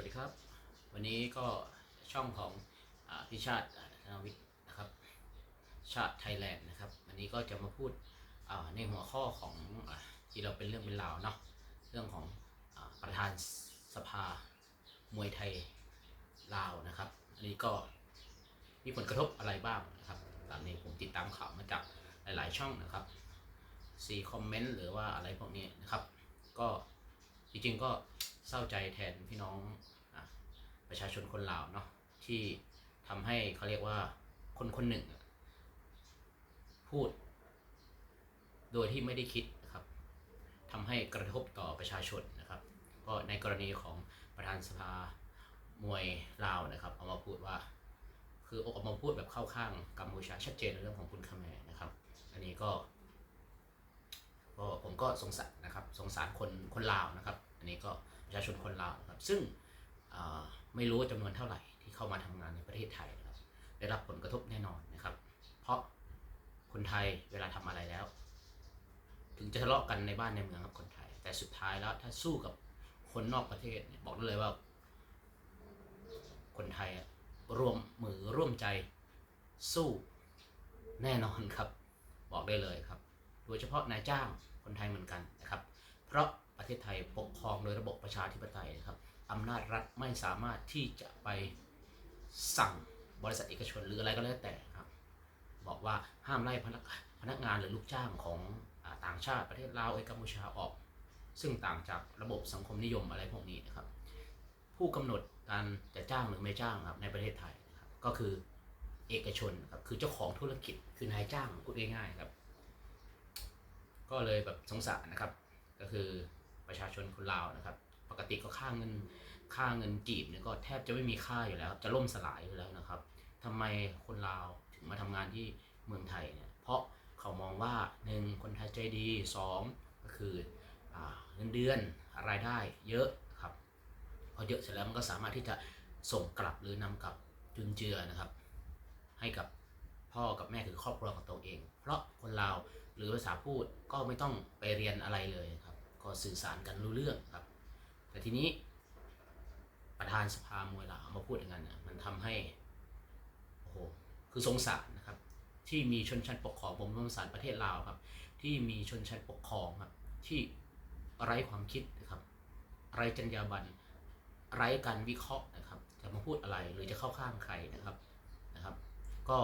วัสดีครับ วันนี้ก็ช่องของอพี่ชาติธนวิทย์นะครับ ชาติไทยแลนด์นะครับ วันนี้ก็จะมาพูดในหัวข้อของอที่เราเป็นเรื่องเป็นราวเนาะเรื่องของอประธานสภามวยไทยลาวนะครับ อันนี้ก็มีผลกระทบอะไรบ้างนะครับตามนี้ผมติดตามข่าวมาจากหลาย ๆ ช่องนะครับซีคอมเมนต์หรือว่าอะไรพวกนี้นะครับ ก็จริงๆก็ เศร้าใจแทนพี่น้องประชาชนคนลาวเนาะที่ทำให้เขาเรียกว่าคนคนหนึ่ง พูด โดยที่ไม่ได้คิดนะครับทำให้กระทบต่อประชาชนนะครับ ก็ในกรณีของประธานสภามวยลาวนะครับเอามาพูดว่า คือออกมาพูดแบบเข้าข้างกัมพูชาชัดเจนในเรื่องของคุณคแมนะครับ อันนี้ก็ก็ผมก็สงสารนะครับ สงสารคนคนลาวนะครับ อันนี้ก็ ประชาชนคนลาวครับซึ่งไม่รู้จำนวนเท่าไหร่ที่เข้ามาทำงานในประเทศไทยนะครับได้รับผลกระทบแน่นอนนะครับ เพราะคนไทยเวลาทำอะไรแล้ว ถึงจะทะเลาะกันในบ้านในเมืองกับคนไทย แต่สุดท้ายแล้วถ้าสู้กับคนนอกประเทศเนี่ยบอกได้เลยว่า คนไทยอะร่วมมือร่วมใจสู้แน่นอนครับ บอกได้เลยครับ โดยเฉพาะนายจ้างคนไทยเหมือนกันนะครับ เพราะ ประเทศไทยปกครองโดยระบบประชาธิปไตยนะครับอำนาจรัฐไม่สามารถที่จะไปสั่งบริษัทเอกชนหรืออะไรก็แล้วแต่ครับ บอกว่าห้ามไล่พนักพนักงานหรือลูกจ้างของอต่างชาติประเทศลาวเอกัมพูชาออก ซึ่งต่างจากระบบสังคมนิยมอะไรพวกนี้นะครับ ผู้กำหนดการจะจ้างหรือไม่จ้างครับในประเทศไทยนะครับก็คือเอกชนครับคือเจ้าของธุรกิจคือนายจ้างพูดง่ายๆครับ ก็เลยแบบสงสารนะครับ ก็คือ ประชาชนคนลาวนะครับ ปกติก็ค่าเงินค่าเงินกีบเนี่ยก็แทบจะไม่มีค่าอยู่แล้วจะล่มสลายอยู่แล้วนะครับทำไมคนลาวถึงมาทำงานที่เมืองไทยเนี่ยเพราะเขามองว่าหนึ่งคนไทยใจดีสองก็คืออเงินเดือนรายได้เยอะครับพอเยอะเสร็จแล้วมันก็สามารถที่จะส่งกลับหรือนำกลับจุนเจือนะครับ ให้กับพ่อกับแม่คือครอบครัวของตัวเอง เพราะคนลาวหรือภาษาพูดก็ไม่ต้องไปเรียนอะไรเลยครับ็สื่อสารกันรู้เรื่องครับ แต่ทีนี้ประธานสภามวยลาวมาพูดอย่างนั้นนะมันทำให้โอ้โหคือสงสารนะครับ ที่มีชนชั้นปกครองผมสงสารประเทศลาวครับ ที่มีชนชั้นปกครองครับที่ไร้ความคิดนะครับไร้จรรยาบรรณไร้การวิเคราะห์นะครับ จะมาพูดอะไรหรือจะเข้าข้างใครนะครับนะครับ ก็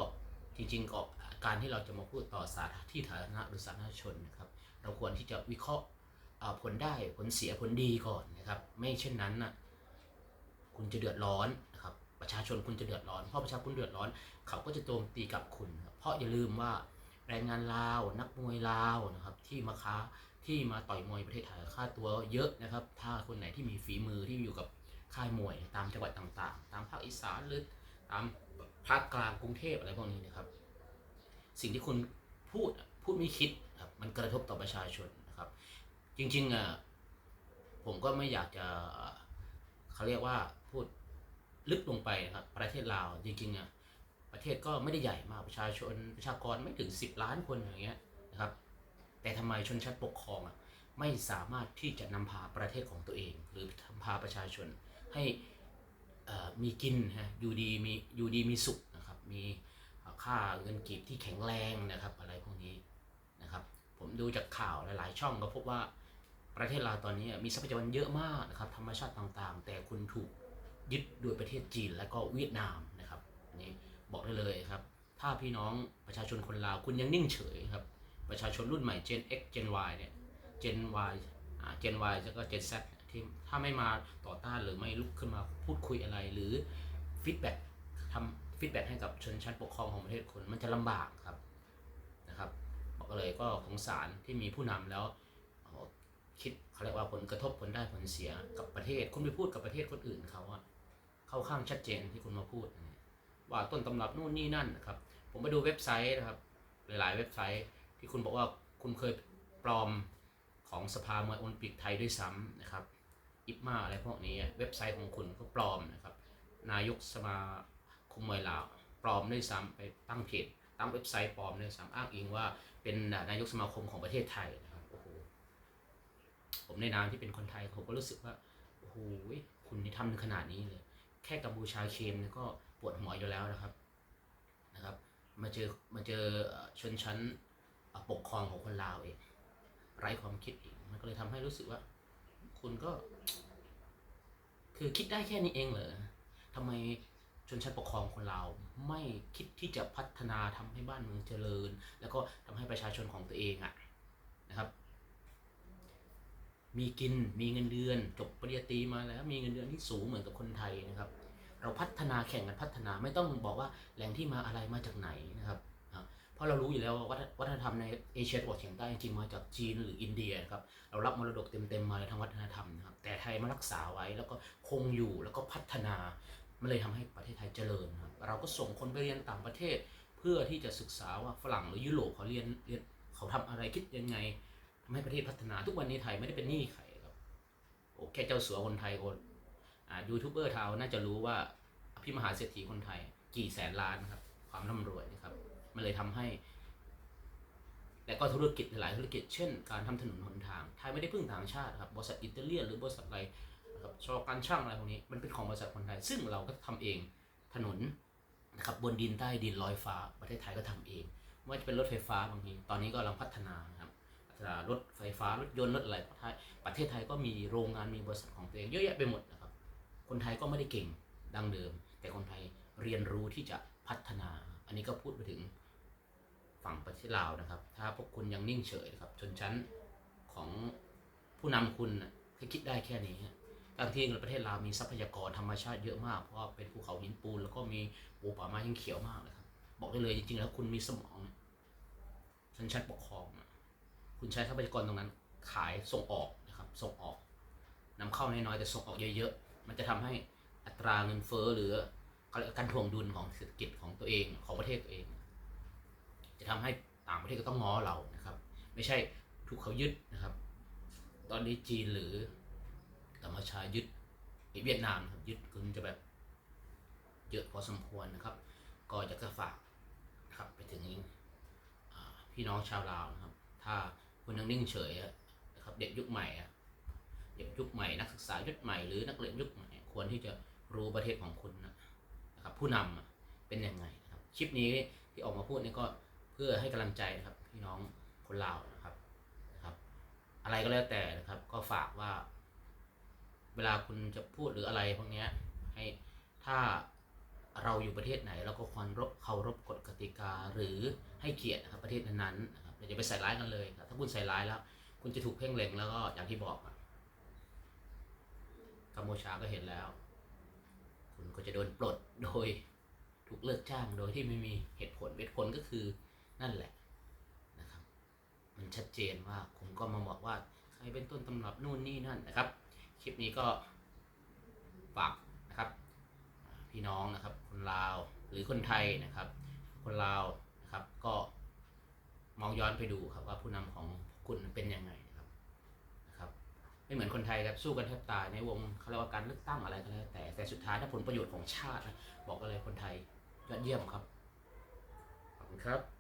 จริงๆก็การที่เราจะมาพูดต่อสาธารที่สาธารณะหรือสาธารณชนนะครับ เราควรที่จะวิเคราะห์ ผลได้ผลเสียผลดีก่อนนะครับ ไม่เช่นนั้นนะคุณจะเดือดร้อนนะครับประชาชนคุณจะเดือดร้อนเพราะประชาชนเดือดร้อน เขาก็จะโจมตีกับคุณ เพราะอย่าลืมว่าแรงงานลาวนักมวยลาวนะครับที่มาค้าที่มาต่อยมวยประเทศไทยค่าตัวเยอะนะครับ ถ้าคนไหนที่มีฝีมือที่อยู่กับค่ายมวยตามจังหวัดต่างๆ ตามภาคอีสานหรือตามภาคกลางกรุงเทพอะไรพวกนี้นะครับ สิ่งที่คุณพูดพูดไม่คิดครับมันกระทบต่อประชาชนนะครับ จริง ๆอะผมก็ไม่อยากจะเขาเรียกว่าพูดลึกลงไปนะครับประเทศลาวจริงๆอะประเทศก็ไม่ได้ใหญ่มากประชาชนประชากรไม่ถึง 10 ล้านคนอย่างเงี้ยนะครับ แต่ทำไมชนชั้นปกครองอะไม่สามารถที่จะนำพาประเทศของตัวเอง หรือนำพาประชาชนให้มีกินฮะอยู่ดีมีอยู่ดีมีสุขนะครับมีค่าเงินกีบที่แข็งแรงนะครับอะไรพวกนี้นะครับ ผมดูจากข่าวหลาย ๆ ช่องก็พบว่า ประเทศลาวตอนนี้มีทรัพยากรเยอะมากนะครับธรรมชาติต่างๆ แต่คุณถูกยึดโดยประเทศจีนและก็เวียดนามนะครับนนี้บอกได้เลยครับ ถ้าพี่น้องประชาชนคนลาวคุณยังนิ่งเฉยครับประชาชนรุ่นใหม่ Gen X Gen Y เนี่ย Gen Y Gen Y แล้วก็ Gen Z ที่ถ้าไม่มาต่อต้านหรือไม่ลุกขึ้นมาพูดคุยอะไรหรือฟีดแบ็กทำฟีดแบ็กให้กับชนชั้นปกครองของประเทศคุณมันจะลำบากครับนะครับบอกเลยก็สงสารที่มีผู้นำแล้ว คิดเขาเรียกว่าผลกระทบผลได้ผลเสียกับประเทศ คุณไปพูดกับประเทศคนอื่นเขาอะเข้าข้างชัดเจนที่คุณมาพูด ว่าต้นตำรับนู่นนี่นั่นนะครับ ผมไปดูเว็บไซต์นะครับ หลาย ๆ เว็บไซต์ที่คุณบอกว่าคุณเคยปลอมของสภามวยโอลิมปิกไทยด้วยซ้ำนะครับอิปมาอะไรพวกนี้เว็บไซต์ของคุณก็ปลอมนะครับนายกสมาคมมวยลาวปลอมด้วยซ้ำไปตั้งเพจตั้งเว็บไซต์ปลอมด้วยซ้ำอ้างอิงว่าเป็นนายกสมาคมของประเทศไทยนะ ผมในนามที่เป็นคนไทยผมก็รู้สึกว่าโอ้โหคุณนี่ทำถึงขนาดนี้เลย แค่กัมพูชาเคมก็ปวดหัวอยู่แล้วนะครับนะครับ มาเจอมาเจอชนชั้นปกครองของคนลาวเองไร้ความคิดอีกมันก็เลยทำให้รู้สึกว่า คุณก็ คือคิดได้แค่นี้เองเหรอทำไมชนชั้นปกครองคนลาวไม่คิดที่จะพัฒนาทำให้บ้านเมืองเจริญ แล้วก็ทำให้ประชาชนของตัวเองอะนะครับ มีกินมีเงินเดือนจบปริญญาตรีมาแล้ว มีเงินเดือนที่สูงเหมือนกับคนไทยนะครับ เราพัฒนาแข่งกันพัฒนาไม่ต้องบอกว่าแหล่งที่มาอะไรมาจากไหนนะครับเพราะเรารู้อยู่แล้วว่าวัฒนธรรมในเอเชียตะวันออกเฉียงใต้จริงมาจากจีนหรืออินเดียครับเรารับมรดกเต็มๆมาเลยทางวัฒนธรรมนะครับแต่ไทยมารักษาไว้แล้วก็คงอยู่แล้วก็พัฒนามันเลยทำให้ประเทศไทยเจริญครับเราก็ส่งคนไปเรียนต่างประเทศ เพื่อที่จะศึกษาว่าฝรั่งหรือยุโรปเขาเรียนเรียนเขาทำอะไรคิดยังไง ทำให้ประเทศพัฒนาทุกวันนี้ไทยไม่ได้เป็นหนี้ใครครับโอ้แค่เจ้าสัวคนไทยคนอ่ายูทูบเบอร์ทาวน่าจะรู้ว่าพี่มหาเศรษฐีคนไทย กี่แสนล้านครับ ความร่ำรวยนะครับ มันเลยทำให้ และก็ธุรกิจหลายธุรกิจเช่น การทำถนนหนทางไทยไม่ได้พึ่งต่างชาติครับบริษัทอิตาเลียนหรือบริษัทอะไรนะครับชอการช่างอะไรพวกนี้มันเป็นของบริษัทคนไทย ซึ่งเราก็ทำเองถนนนะครับบนดินใต้ดินลอยฟ้าประเทศไทยก็ทำเองไม่ว่าจะเป็นรถไฟฟ้าบางทีตอนนี้ก็กำลังพัฒนาครับ รถไฟฟ้ารถยนต์รถอะไรประเทศประเทศไทยก็มีโรงงานมีบริษัทของตัวเองเยอะแยะไปหมดนะครับ คนไทยก็ไม่ได้เก่งดังเดิม แต่คนไทยเรียนรู้ที่จะพัฒนา อันนี้ก็พูดไปถึงฝั่งประเทศลาวนะครับ ถ้าพวกคุณยังนิ่งเฉยนะครับ ชนชั้นของผู้นำคุณแค่คิดได้แค่นี้ทั้งที่ประเทศลาวมีทรัพยากรธรรมชาติเยอะมาก เพราะเป็นภูเขาหินปูนแล้วก็มีปูป่าไม้ยังเขียวมากเลยครับ บอกได้เลยจริงๆแล้วคุณมีสมองชนชั้นปกครองนะ คุณใช้ทรัพยากรตรงนั้น ขายส่งออกนะครับส่งออกนำเข้าน้อยๆแต่ส่งออกเยอะๆ มันจะทำให้อัตราเงินเฟ้อหรือการถ่วงดุลของเศรษฐกิจของตัวเองของประเทศตัวเอง จะทำให้ต่างประเทศก็ต้องง้อเรานะครับ ไม่ใช่ถูกเขายึดนะครับ ตอนนี้จีนหรือกัมพูชายึดเวียดนามนะครับยึดคุณจะแบบเยอะพอสมควรนะครับ ก็อยากจะฝากนะครับไปถึงพี่น้องชาวลาวนะครับ ถ้า คุณยังนิ่งเฉยนะครับเด็กยุคใหม่เด็กยุคใหม่นักศึกษายุคใหม่หรือนักเรียนยุคใหม่ควรที่จะรู้ประเทศของคุณนะครับผู้นำอะเป็นยังไงนะครับคลิปนี้ที่ออกมาพูดนี่ก็เพื่อให้กำลังใจนะครับพี่น้องคนลาวนะครับนะครับ อะไรก็แล้วแต่นะครับ ก็ฝากว่า เวลาคุณจะพูดหรืออะไรพวกนี้ให้ถ้าเราอยู่ประเทศไหนเราก็ควรเคารพกฎกติกาหรือให้เกียรตินะครับประเทศนั้นๆ อย่าไปใส่ร้ายกันเลยถ้าคุณใส่ร้ายแล้ว คุณจะถูกเพ่งเล็งแล้วก็อย่างที่บอกกัมพูชาก็เห็นแล้ว คุณก็จะโดนปลดโดยถูกเลิกจ้างโดยที่ไม่มีเหตุผลเหตุผลก็คือนั่นแหละนะครับ มันชัดเจนว่าคุณก็มาบอกว่าใครเป็นต้นตำรับนู่นนี่นั่นนะครับ คลิปนี้ก็ฝากนะครับ พี่น้องนะครับ คนลาวหรือคนไทยนะครับ คนลาวนะครับก็ ย้อนไปดูครับว่าผู้นำของคุณเป็นยังไงนะครับนะครับ ไม่เหมือนคนไทยครับสู้กันแทบตายในวงเขาเรียกว่าการเลือกตั้งอะไรก็แล้วแต่แต่สุดท้ายถ้าผลประโยชน์ของชาตินะบอกกันเลยคนไทยยอดเยี่ยมครับขอบคุณครับ